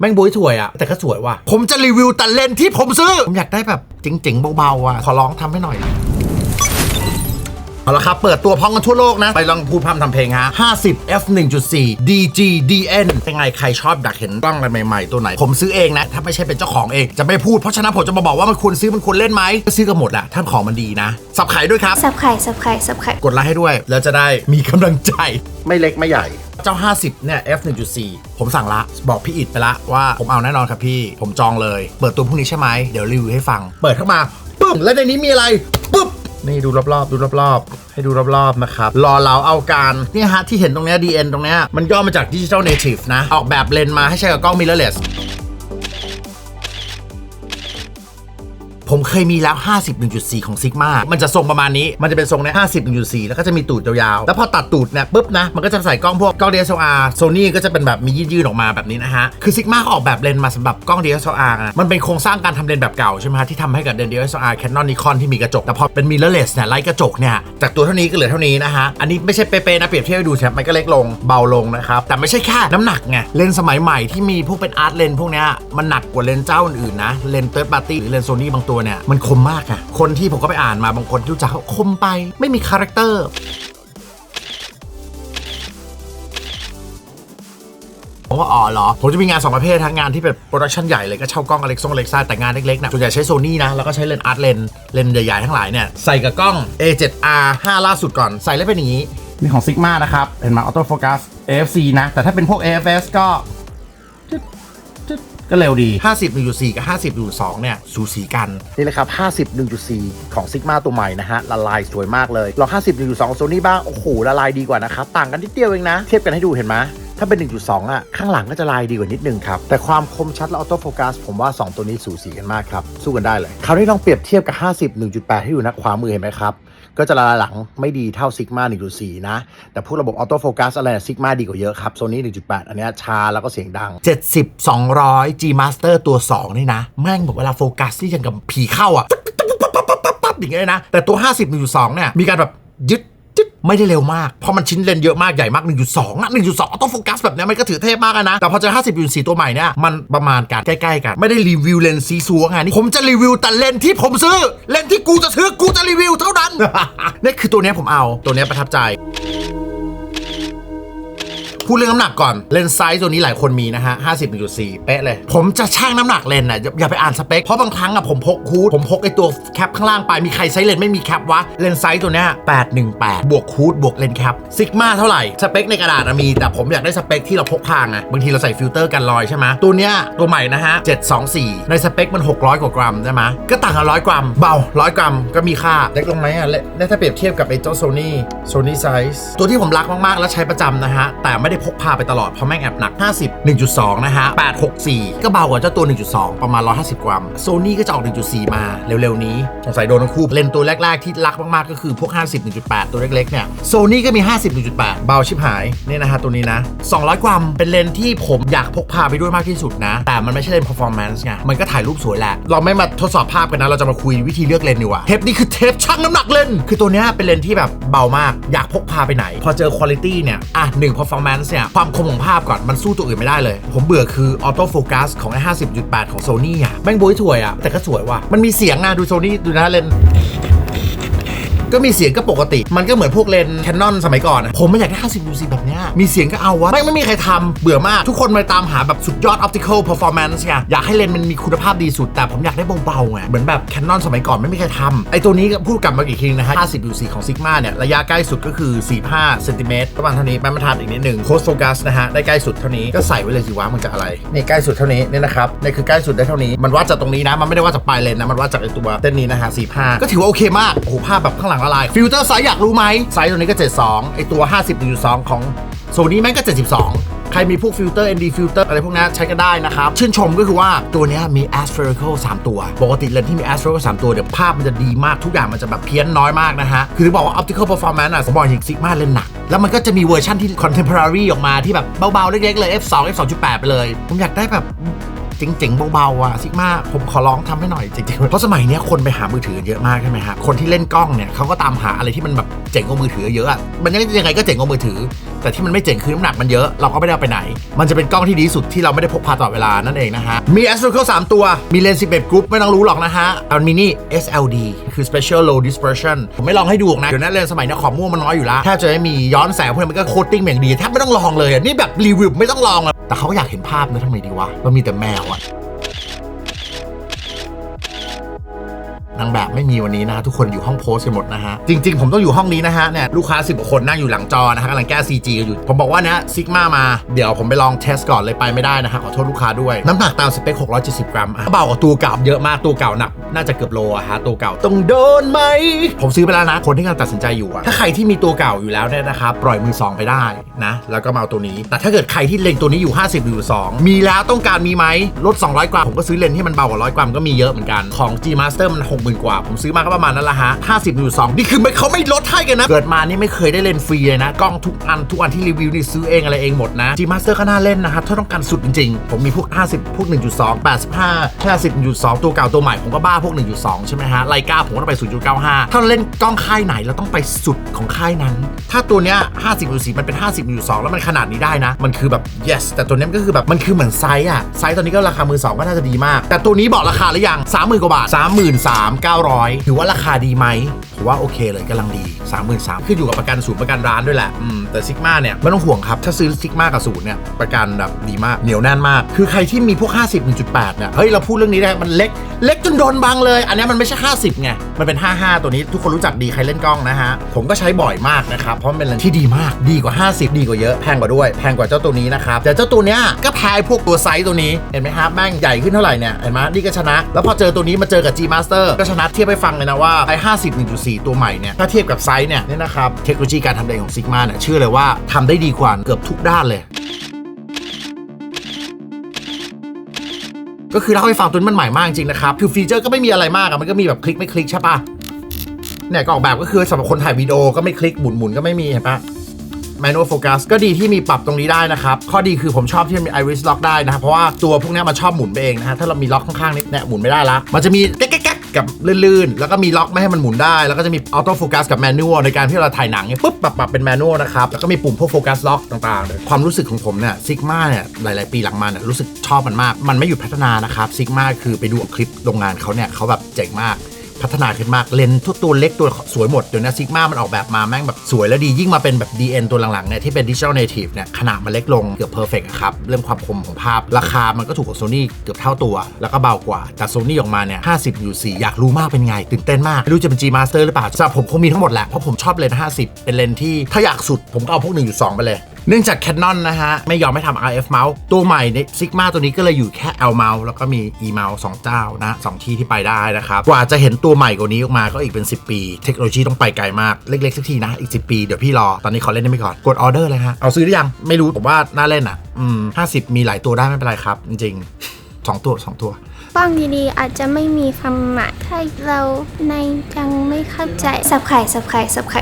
แม่งบวยถวยอะแต่ก็สวยว่ะ ผมจะรีวิวแต่เลนส์ที่ผมซื้อ ผมอยากได้แบบเจ๋งๆเบาๆอะขอร้องทำให้หน่อย เอาละครับ เปิดตัวพร้อมกันทั่วโลกนะ ไปลองพูดพร่ำทำเพลงฮะ 50 f 1.4 DG DN เป็นไง ใครชอบดักเห็นกล้องอะไรใหม่ ๆ ตัวไหน ผมซื้อเองนะ ถ้าไม่ใช่เป็นเจ้าของเอง จะไม่พูด เพราะฉะนั้นผมจะมาบอกว่ามันควรซื้อมันควรเล่นไหมก็ซื้อกันหมดแหละถ้าของมันดีนะ สับไข่ด้วยครับ สับไข่ สับไข่ สับไข่ กดไลค์ให้ด้วย แล้วจะได้มีกำลังใจ ไม่เล็กไม่ใหญ่เจ้า 50 เนี่ย F 1.4 ผมสั่งละ บอกพี่อิดไปละว่าผมเอาแน่นอนครับพี่ ผมจองเลย เปิดตัวพรุ่งนี้ใช่ไหม เดี๋ยวรีวิวให้ฟัง เปิดเข้ามา ปึ้งแล้วในนี้มีอะไร ปึ๊บ นี่ดูรอบๆ ดูรอบๆ ให้ดูรอบๆ นะครับ รอเราเอาการนี่ฮะที่เห็นตรงเนี้ย DN ตรงเนี้ยมันย่อมาจาก Digital Native นะ ออกแบบเลนส์มาให้ใช้กับกล้อง mirrorless เคยมีแล้ว50 1.4 ของ Sigma มันจะทรงประมาณนี้ มันจะเป็นทรงเนี้ย50 1.4 แล้วก็จะมีตูดยาวๆ แล้วพอตัดตูดเนี่ยปุ๊บนะ มันก็จะใส่กล้องพวกกล้อง DSLR Sony ก็จะเป็นแบบมียืดๆออกมาแบบนี้นะฮะ คือ Sigma เขาออกแบบเลนส์มาสำหรับกล้อง DSLR นะมันเป็นโครงสร้างการทำเลนส์แบบเก่าใช่ไหมฮะที่ทำให้กับเลนส์ DSLR Canon Nikon ที่มีกระจก แต่พอเป็น mirrorless เนี่ยไร้กระจกเนี่ยจากตัวเท่านี้ก็เหลือเท่านี้นะฮะ อันนี้ไม่ใช่เป๊ะๆนะเปรียบเทียบให้ดูใช่ไหมมันก็เล็กลงเบาลงนะครับแต่ไม่ใช่แค่น้ำหนักไงเลนส์สมัยใหม่ที่มีพวกเป็นอาร์ตเลนส์พวกเนี้ยมันหนักกว่าเลนส์เจ้าอื่นๆนะเลนส์เติร์ดปาร์ตี้หรือเลนส์โซนี่บางตัวเนี่ยมันคมมากอะคนที่ผมก็ไปอ่านมาบางคนที่รู้จักเขาคมไป ไม่มีคาแรคเตอร์ผมว่าอ๋อเหรอ ผมจะมีงานสองประเภททั้งงานที่เป็นโปรดักชันใหญ่เลยก็เช่ากล้องอเล็กซงอเล็กซ่าแต่งานเล็กๆนะส่วนใหญ่ใช้โซนี่นะ แล้วก็ใช้เลนส์อาร์ตเลนเลนส์ใหญ่ๆทั้งหลายเนี่ย ใส่กับกล้อง A7R 5 ล่าสุดก่อน ใส่แล้วเป็นอย่างนี้ นี่ของ Sigma นะครับ เห็นไหมออโต้โฟกัส AFC นะ แต่ถ้าเป็นพวก AFS ก็ ก็เร็วดี 50 1.4 กับ 50 1.2 เนี่ย สูสีกัน นี่แหละครับ 50 1.4 ของซิกมาตัวใหม่นะฮะ ละลายสวยมากเลยลอง50 1.2ของ Sony บ้าง โอ้โห ละลายดีกว่านะครับ ต่างกันนิดเดียวเองนะ เทียบกันให้ดูเห็นไหม ถ้าเป็น 1.2 อะ ข้างหลังก็จะลายดีกว่านิดนึงครับ แต่ความคมชัดและออโต้โฟกัสผมว่า 2 ตัวนี้สูสีกันมากครับ สู้กันได้เลย คราวนี้ลองเปรียบเทียบกับ 50 1.8ให้ดูนะขวามือเห็นไหมครับก็จะลายหลังไม่ดีเท่า Sigma 1.4 นะ แต่พวกระบบออโต้โฟกัสอะไรซิกมาดีกว่าเยอะครับ Sony 1.8 อันนี้ช้าแล้วก็เสียงดัง 70 200 G Master ตัว 2 นี่นะ แม่งแบบเวลาโฟกัสที่ยังกับผีเข้าอะปั๊บปั๊บปั๊บปั๊บปั๊บอย่างเงี้ยนะ แต่ตัว 50 1.2 เนี่ย มีการแบบยึด ไม่ได้เร็วมาก เพราะมันชิ้นเลนเยอะมากใหญ่มาก 1.2นะ1.2ออโต้โฟกัสแบบเนี้ยมันก็ถือเทพมากนะ แต่พอเจอ50 1.4ตัวใหม่เนี่ยมันประมาณกันใกล้ๆกันไม่ได้รีวิวเลนส์ซีซัวไงนี่ผมจะรีวิวแต่เลนที่ผมซื้อเลนที่กูจะซื้อกูจะรีวิวเท่านั้นนี่คือตัวนี้ผมเอาตัวนี้ประทับใจ พูดเรื่องน้ำหนักก่อน เลนส์ไซส์ตัวนี้หลายคนมีนะฮะ 50.4 เป๊ะเลย ผมจะชั่งน้ำหนักเลนส์อะอย่าไปอ่านสเปค เพราะบางครั้งอะผมพกคูด ผมพกไอตัวแคปข้างล่างไป มีใครใช้เลนส์ไม่มีแคปวะ เลนส์ไซส์ตัวเนี้ย818 บวกคูดบวกเลนส์แคปซิกมาเท่าไหร่ สเปคในกระดาษมี แต่ผมอยากได้สเปคที่เราพกพางไงบางทีเราใส่ฟิลเตอร์กันรอยใช่ไหมตัวเนี้ยตัวใหม่นะฮะ724 ในสเปคมัน 600 กว่ากรัมใช่ไหมก็ต่างกันร้อยกรัมเบาร้อยกรัมก็มีค่าเล็กลงไหมอะและถ้าเปรียบเทียบกับไอ้เจ้าโซนี่โซนี่ไซส์ตัวที่ผมรักมากๆและใช้ประจำนะฮะแต่ไม่ไได้พกพาไปตลอดเพราะแม่งแอบหนัก 50 1.2 นะฮะ 864 ก็เบากว่าเจ้าตัว 1.2 ประมาณ 150 กรัมโซนี่ก็จะออก 1.4 มาเร็วๆ นี้สงสัยโดนทั้งคู่เลนตัวแรก ๆ ที่รักมากๆ ก็คือพวก 50 1.8 ตัวเล็กๆ เนี่ยโซนี่ก็มี 50 1.8 เบาชิบหายเนี่ยนะฮะตัวนี้นะ 200 กรัมเป็นเลนที่ผมอยากพกพาไปด้วยมากที่สุดนะ แต่มันไม่ใช่เลน performance ไงมันก็ถ่ายรูปสวยแหละเราไม่มาทดสอบภาพกันนะเราจะมาคุยวิธีเลือกเลนดีกว่าเทปนี้คือเทปชั่งน้ำหนักเลนคือตัวเนี้ยเป็นเลนที่แบบเบามากอยากพกพาไปไหน พอเจอคุณภาพเนี่ยอะหนึ่ง performance เนี่ยความคมของภาพก่อนมันสู้ตัวอื่นไม่ได้เลย ผมเบื่อคือออโต้โฟกัสของไอ้50.8ของโซนี่อะแม่งบวยถวยอะแต่ก็สวยว่ะมันมีเสียงนะดูโซนี่ดูนะเลน ก็มีเสียงก็ปกติ มันก็เหมือนพวกเลนแคนนอนสมัยก่อน ผมไม่อยากได้ 50 UC แบบเนี้ย มีเสียงก็เอาวะไม่ไม่มีใครทำเบื่อมาก ทุกคนมาตามหาแบบสุดยอด optical performance ไงอยากให้เลนมันมีคุณภาพดีสุด แต่ผมอยากได้เบาๆไงเหมือนแบบแคนนอนสมัยก่อนไม่มีใครทำไอตัวนี้พูดกลับมาอีกทีนะฮะ 50 UC ของ Sigma เนี่ยระยะใกล้สุดก็คือ 45เซนติเมตรประมาณเท่านี้แม่มาทานอีกนิดหนึ่งโคสโฟกัสนะฮะได้ใกล้สุดเท่านี้ก็ใส่ไว้เลยสิวะมันจะอะไรนี่ใกล้สุดเท่านี้เนี่ยนะครับนี่คือใกล้สุดได้เท่านี้มันวัดจากตรงนี้นะมันไม่ได้วัดจากปลายเลนนะมันวัดจากไอตัวเส้นนี้นะฮะ45ก็ถือว่าโอเคมากโอ้โหภาพแบบข้างหลังละลาย ฟิลเตอร์ไซส์อยากรู้ไหมไซส์ตัวนี้ก็ 72 ไอตัว 50.2 ของโซนี่แม่งก็ 72 ใครมีพวกฟิลเตอร์ ND ฟิลเตอร์อะไรพวกนี้ใช้ก็ได้นะครับ ชื่นชมก็คือว่าตัวนี้มี aspherical 3 ตัว ปกติเลนส์ที่มี aspherical 3 ตัวเดี๋ยวภาพมันจะดีมากทุกอย่างมันจะแบบเพี้ยนน้อยมากนะฮะ คือบอกว่า optical performance อะผมบอกจริงซิกมาเลนหนัก แล้วมันก็จะมีเวอร์ชันที่ contemporary ออกมาที่แบบเบาๆ เล็กๆเลย f2 f2.8 ไปเลย ผมอยากได้แบบ เจ๋งๆเบาๆอะซิกมาผมขอร้องทำให้หน่อยจริงๆเพราะสมัยนี้คนไปหามือถือเยอะมากใช่ไหมฮะคนที่เล่นกล้องเนี่ยเขาก็ตามหาอะไรที่มันแบบเจ๋งกว่ามือถือเยอะอะมันยังไงก็เจ๋งกว่ามือถือ แต่ที่มันไม่เจ๋งคือน้ำหนักมันเยอะเราก็ไม่ได้เอาไปไหน มันจะเป็นกล้องที่ดีสุดที่เราไม่ได้พกพาตลอดเวลานั่นเองนะฮะมี a s t r o c o 3ตัวมีเลนส์11 group ไม่ต้องรู้หรอกนะฮะอันมินี่ SLD คือ special low dispersion ผมไม่ลองให้ดูนะเดี๋ยวนี้เลนส์สมัยนี้ขอม่วงมันน้อยอยู่แล้วแทบจะไม่มีย้อนแสงพวกนี้มันก็โคตติ้งอย่างดีแทบไม่ต้องลองเลยอะนี่แบบรีวิวไม่ต้องลองอะแต่เขาก็อยากเห็นภาพนะทำไมดีวะมันมีแต่แมวอางแบบไม่มีวันนี้นะทุกคนอยู่ห้องโพสกันหมดนะฮะ จริง ๆ ผมต้องอยู่ห้องนี้นะฮะเนี่ยลูกค้า 10 คนนั่งอยู่หลังจอนะฮะกำลังแก้ CG กันอยู่ ผมบอกว่านี่ยซิกมามาเดี๋ยวผมไปลองเทสก่อนเลยไปไม่ได้นะฮะขอโทษลูกค้าด้วย น้ำหนักตามสเปค 670 กรัมอะเบากว่าตัวเก่าเยอะมากตัวเก่าหนักน่าจะเกือบโลอะฮะตัวเก่าต้องโดนไหมผมซื้อไปแล้วนะคนที่กำลังตัดสินใจอยู่อะถ้าใครที่มีตัวเก่าอยู่แล้วเนี่ยนะครับปล่อยมือสองไปได้นะแล้วก็มาเอาตัวนี้ แต่ถ้าเกิดใครที่เล็งตัวนี้อยู่ 50อยู่2มีแล้วต้องการมีไหมลด200กว่าผมก็ซื้อเลนส์ที่มันเบากว่า100กว่ามันก็มีเยอะเหมือนกันของ G Master มัน6 0 0 0กว่า ผมซื้อมาก็ประมาณนั้นละฮะ50อยู่2นี่คือไม่เขาไม่ลดให้กันนะ เกิดมานี่ไม่เคยได้เลนฟรีเลยนะ กล้องทุกอันทุกอันที่รีวิวนี่ซื้อเองอะไรเองหมดนะ G Master ก็น่าเล่นนะครับถ้าต้องการสุดจริงๆ ผมมีพวก 50 พวก 1.2 85 50.2 ตัวเก่าตัวใหม่ผมก็บ้าพวก 1.2 ใช่ไหมฮะไลกาผมก็ต้องไป 0.95 ถ้าเราเล่นกล้องค่ายไหนเราต้องไปสุดของค่ายนั้น ถ้าตัวเนี้ย50.4มันเป็น 50.2 แล้วมันขนาดนี้ได้นะ มันคือแบบ yes แต่ตัวเนี้ยก็คือแบบมันคือเหมือนไซส์อะไซส์ตอนนี้ก็ราคามือสองก็น่าจะดีมาก แต่ตัวนี้บอกราคาหรือยัง30,000กว่าบาท33,000 900 ถือว่าราคาดีไหม ผมว่าโอเคเลยกำลังดี 33,000ขึ้นอยู่กับประกันศูนย์ประกันร้านด้วยแหละอืมแต่ซิกมาเนี่ยไม่ต้องห่วงครับ ถ้าซื้อซิกมากับศูนย์เนี่ยประกันแบบดีมากเหนียวแน่นมาก คือใครที่มีพวก 50 1.8เนี่ยเฮ้ยเราพูดเรื่องนี้ได้มันเล็ก เล็กจนโดนบังเลย อันนี้มันไม่ใช่ 50ไงมันเป็น 55 ตัวนี้ทุกคนรู้จักดีใครเล่นกล้องนะฮะผมก็ใช้บ่อยมากนะครับเพราะมันเป็นเลนส์ที่ดีมากดีกว่า 50 ดีกว่าเยอะแพงกว่าด้วยแพงกว่าเจ้าตัวนี้นะครับแต่เจ้าตัวเนี้ยก็แพ้พวกตัวไซส์ตัวนี้เห็นไหมครับแม่งใหญ่ขึ้นเท่าไหร่เนี่ยเห็นไหมนี่ก็ชนะ แล้วพอเจอตัวนี้มาเจอกับ G Master ก็ชนะเทียบไปฟังเลยนะว่าไอ้50 1.4ตัวใหม่เนี่ยถ้าเทียบกับไซส์เนี่ยเนี่ยนะครับเทคโนโลยีการทำเลนของซิกมาเนี่ยเชื่อเลยว่าทำได้ดีกว่าเกือบทุกด้านเลยก็คือเล่าให้ฟังตัวนี้มันใหม่มากจริงนะครับ คือฟีเจอร์ก็ไม่มีอะไรมากอะมันก็มีแบบคลิกไม่คลิกใช่ปะเนี่ยก็ออกแบบก็คือสำหรับคนถ่ายวิดีโอก็ไม่คลิกหมุนหมุนก็ไม่มีเห็นปะ manual focus ก็ดีที่มีปรับตรงนี้ได้นะครับ ข้อดีคือผมชอบที่มันมี iris lock ได้นะครับ เพราะว่าตัวพวกนี้มันชอบหมุนไปเองนะฮะ ถ้าเรามีล็อกข้างๆนี่เนี่ยหมุนไม่ได้ละ มันจะมีแก๊ก กับลื่นๆ แล้วก็มีล็อกไม่ให้มันหมุนได้ แล้วก็จะมีออโต้โฟกัสกับแมนนวลในการที่เราถ่ายหนังเนี่ยปุ๊บปรับปรับเป็นแมนนวลนะครับ แล้วก็มีปุ่มพวกโฟกัสล็อกต่างๆ ความรู้สึกของผมเนี่ยซิกมาเนี่ยหลายๆ ปีหลังมาเนี่ยรู้สึกชอบมันมาก มันไม่หยุดพัฒนานะครับซิกมาคือไปดูคลิปโรงงานเขาเนี่ยเขาแบบเจ๋งมาก พัฒนาขึ้นมากเลนส์ทุกตัวเล็กตัวสวยหมดเดี๋ยวนี้ซิกมามันออกแบบมาแม่งแบบสวยและดียิ่งมาเป็นแบบ DN ตัวหลังๆเนี่ยที่เป็น Digital Native เนี่ยขนาดมันเล็กลงเกือบเพอร์เฟกต์ครับเรื่องความคมของภาพ ราคามันก็ถูกกว่า Sony เกือบเท่าตัว แล้วก็เบากว่า แต่ Sony ออกมาเนี่ย50อยู่4อยากรู้มากเป็นไง ตื่นเต้นมากไม่รู้จะเป็น G Master หรือเปล่าสำหรับผมคงมีทั้งหมดแหละเพราะผมชอบเลนส์50 เป็นเลนส์ที่ถ้าอยากสุดผมก็เอาพวก1.2ไปเลย เนื่องจาก Canon นะฮะ ไม่ยอมให้ทำ RF mouse ตัวใหม่ใน Sigma ตัวนี้ก็เลยอยู่แค่ L mouse แล้วก็มี E mouse สองเจ้านะสองที่ที่ไปได้นะครับ กว่าจะเห็นตัวใหม่กว่านี้ออกมาก็อีกเป็น 10 ปี เทคโนโลยีต้องไปไกลมาก เล็กๆสักทีนะ อีก 10 ปี เดี๋ยวพี่รอ ตอนนี้ขอเล่นได้ไม่ก่อน กดออเดอร์เลยฮะ เอาซื้อหรือยัง ไม่รู้ ผมว่าน่าเล่นอะ อืม50มีหลายตัวได้ไม่เป็นไรครับ จริงๆสองตัวสองตัวกล้องดีๆ อาจจะไม่มีความหมายถ้าเราในยังไม่เข้าใจสับไข่สับไข่สับไข่